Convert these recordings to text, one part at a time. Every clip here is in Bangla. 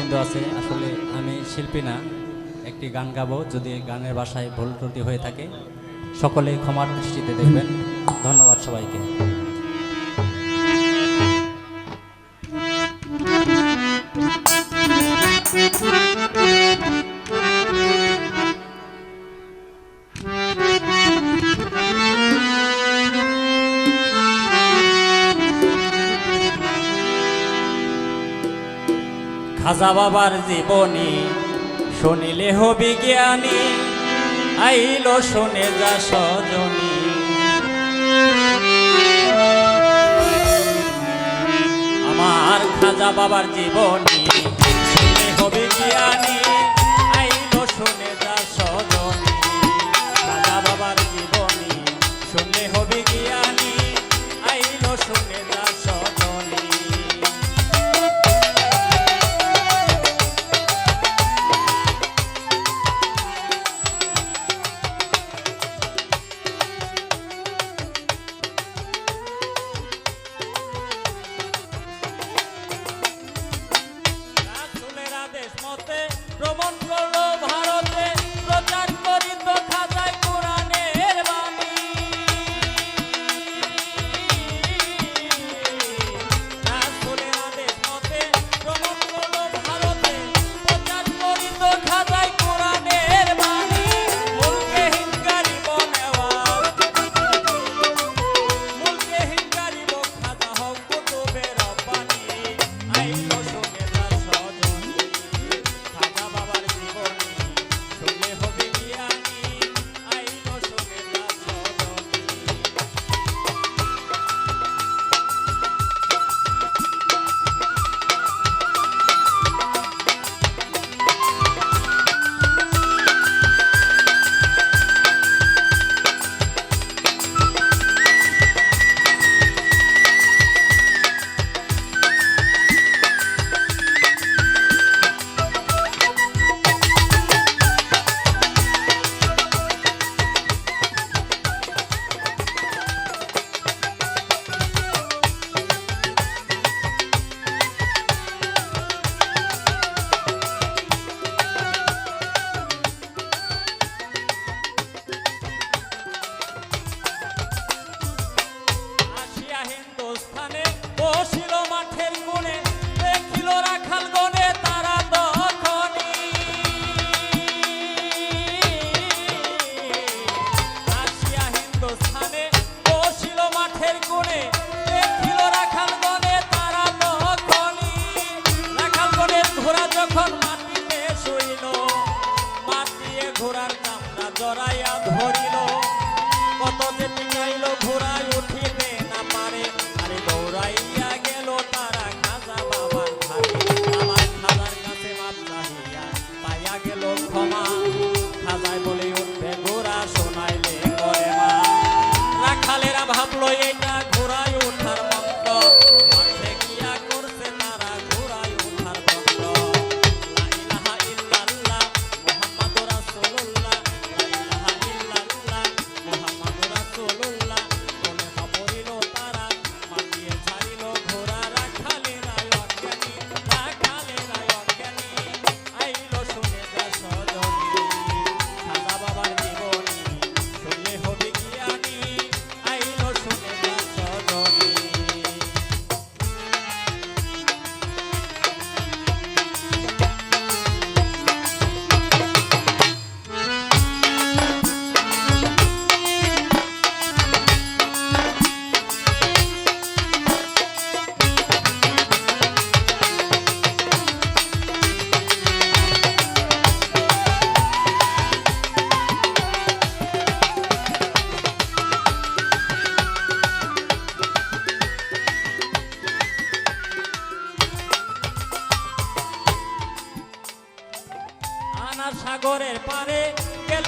হৃৎপিণ্ড আছে, আসলে আমি শিল্পী না, একটি গান গাবো, যদি গানের বাসায় ভুল ত্রুটি হয়ে থাকে সকলে ক্ষমার দৃষ্টিতে দেখবেন। ধন্যবাদ সবাইকে। খাজা বাবার জীবনী। শুনিলে হবি জ্ঞানী, আইল শুনে যা সজনী। আমার খাজা বাবার জীবনী শুনে হবি জ্ঞানী, আইল শুনে যা সজনী। মতে ধরিল কত যে পিটাইল ঘোরা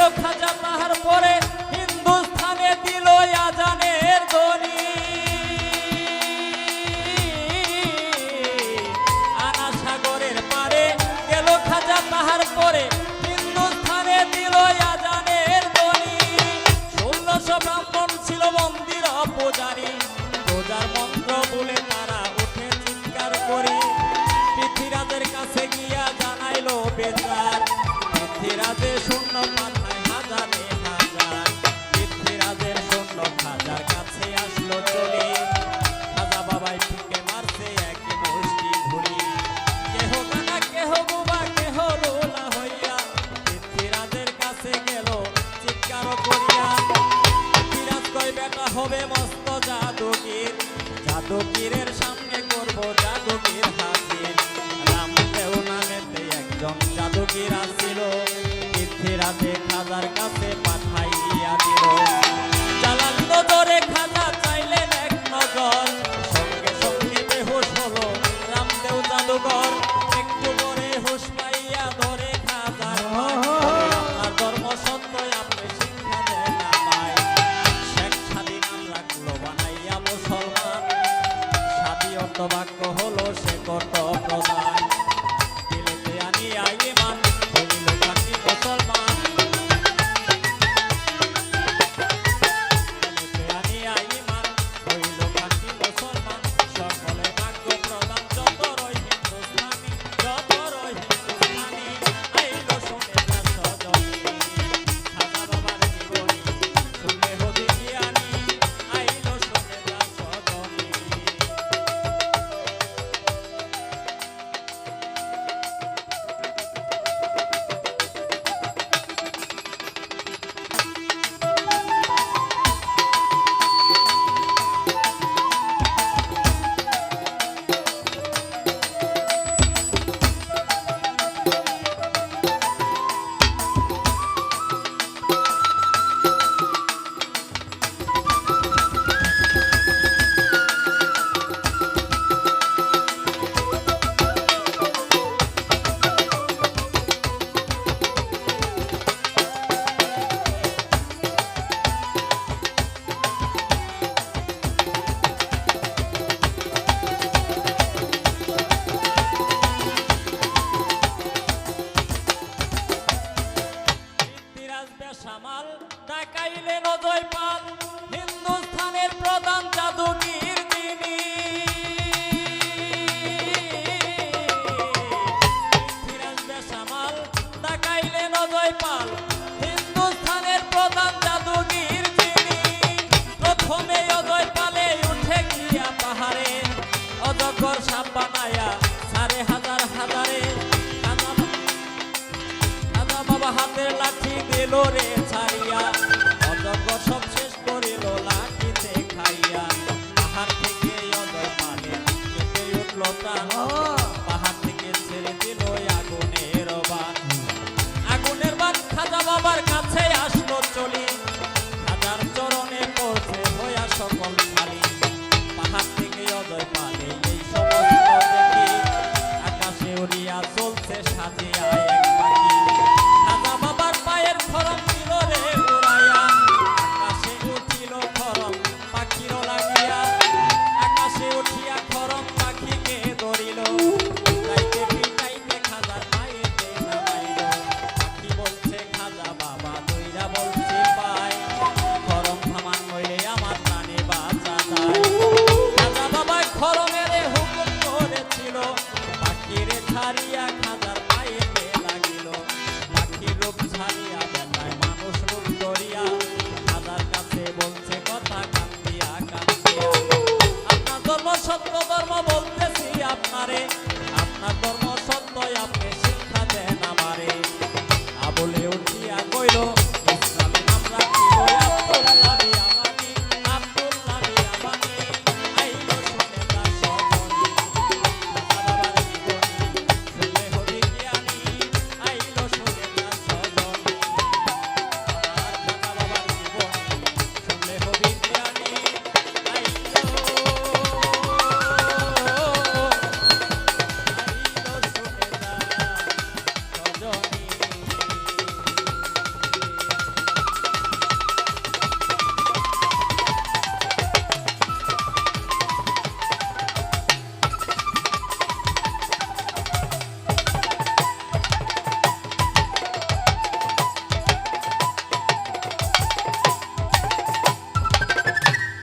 ও খাজা তাহার পরে হিন্দুস্থানে দিল খাজার কাছে রে